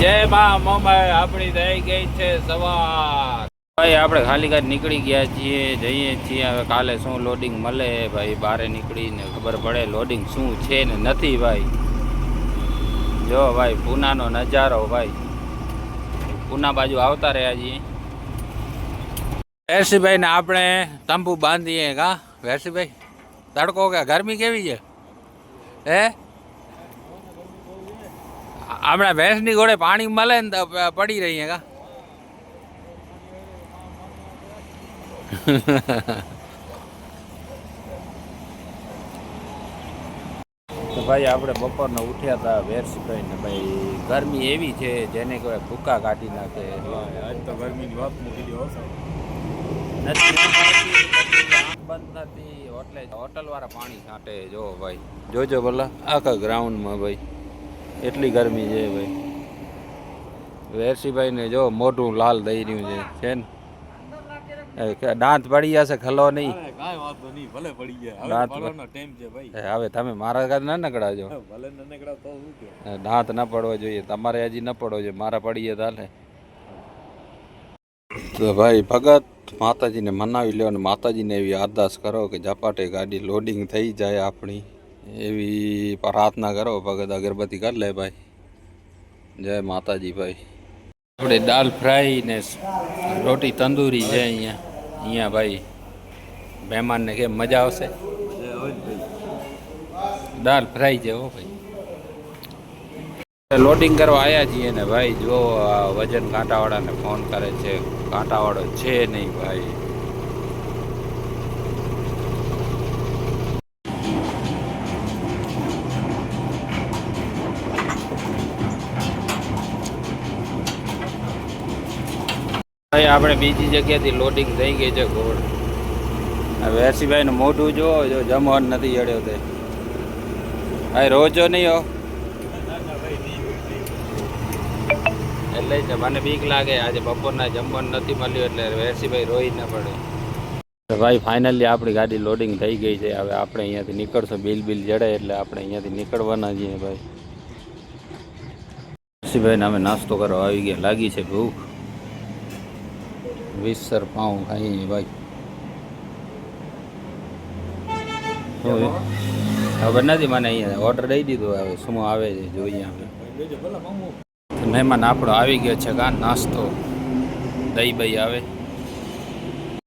જય મા મોમાઈ આપણી થઈ ગઈ છે સવાર. ભાઈ, આપણે ખાલી ખાલી નીકળી ગયા છીએ, જઈએ છીએ. હવે કાલે શું લોડિંગ મળે? ભાઈ, બારે નીકળીને ખબર પડે લોડિંગ શું છે ને નથી, ભાઈ. જો, ભાઈ, પૂનાનો નજારો, ભાઈ. પૂના બાજુ આવતા રહ્યા છીએ. વેરસીભાઈ ને આપણે તંબુ બાંધીએ, કા? વેરસીભાઈ, તડકો કે ગરમી કેવી છે? હે? હમણાં ભેંસની ઘોડે પાણી મળે ને તો પડી રહીએ કા. તો ભાઈ આપણે બપોરના ઉઠ્યા હતા વેરસીભાઈ ને ભાઈ ગરમી એવી છે જેને કહેવાય ભૂકા કાઢી નાખે. આજ તો ગરમીની વાત મૂકી દો બંધ નથી. હોટલે હોટલ વાળા પાણી છાંટે જો ભાઈ જોજો ભલા આખા ગ્રાઉન્ડમાં ભાઈ. એટલી ગરમી છે ભાઈ. વેરસીભાઈ ને જો મોઢું લાલ દઈ રહ્યું છે છે ને? દાંત પડી જશે ખલો નહીં. વાંધો નહીં ભલે પડી ગયા. હવે ટાઈમ છે ભાઈ. હવે તમે મારા ઘર ના નકળાજો. ભલે ન નીકળાવ તો શું કહો દાંત ના પડવો જોઈએ તમારે હજી ન પડવો જોઈએ મારા પડીએ તાલે. તો ભાઈ ભગત માતાજીને મનાવી લ્યો અને માતાજીને એવી અરદાસ કરો કે ઝપાટે ગાડી લોડિંગ થઈ જાય આપણી. એવી પ્રાર્થના કરો, ભગત અગરબત્તી કરી લે ભાઈ. જય માતાજી ભાઈ. આપણે દાલ ફ્રાય ને રોટી તંદૂરી છે અહીંયા. અહીંયા ભાઈ મહેમાનને કેમ મજા આવશે? દાલ ફ્રાય છે હો ભાઈ. લોડિંગ કરવા આવ્યા છીએ ને ભાઈ. જો વજન કાંટાવાળાને ફોન કરે છે. કાંટાવાળો છે નહીં ભાઈ. ભાઈ, આપણે બીજી જગ્યાથી લોડિંગ થઈ ગઈ છે ગોળ. વેરસીભાઈનું મોઢું જો જો જમવાનું નથી જડ્યો તે. ભાઈ, રોજો નહીં હો. એટલે જ મને બીક લાગે, આજે બપોરના જમવાનું નથી મળ્યું એટલે વેરસીભાઈ રોઈ ન પડે. ભાઈ ફાઇનલી આપણી ગાડી લોડિંગ થઈ ગઈ છે. હવે આપણે અહીંયાથી નીકળશું. બિલ બિલ જડે એટલે આપણે અહીંયાથી નીકળવાના છીએ ભાઈ. વેરસીભાઈને અમે નાસ્તો કરવા આવી ગયા. લાગી છે ભૂખ. વીસર પાઉં ખાઈ ભાઈ ખબર નથી મને અહીંયા ઓર્ડર દઈ દીધો હવે શું આવે છે જોઈએ મામું મહેમાન આપણો આવી ગયો છે કા નાસ્તો. દહીં બહી આવે.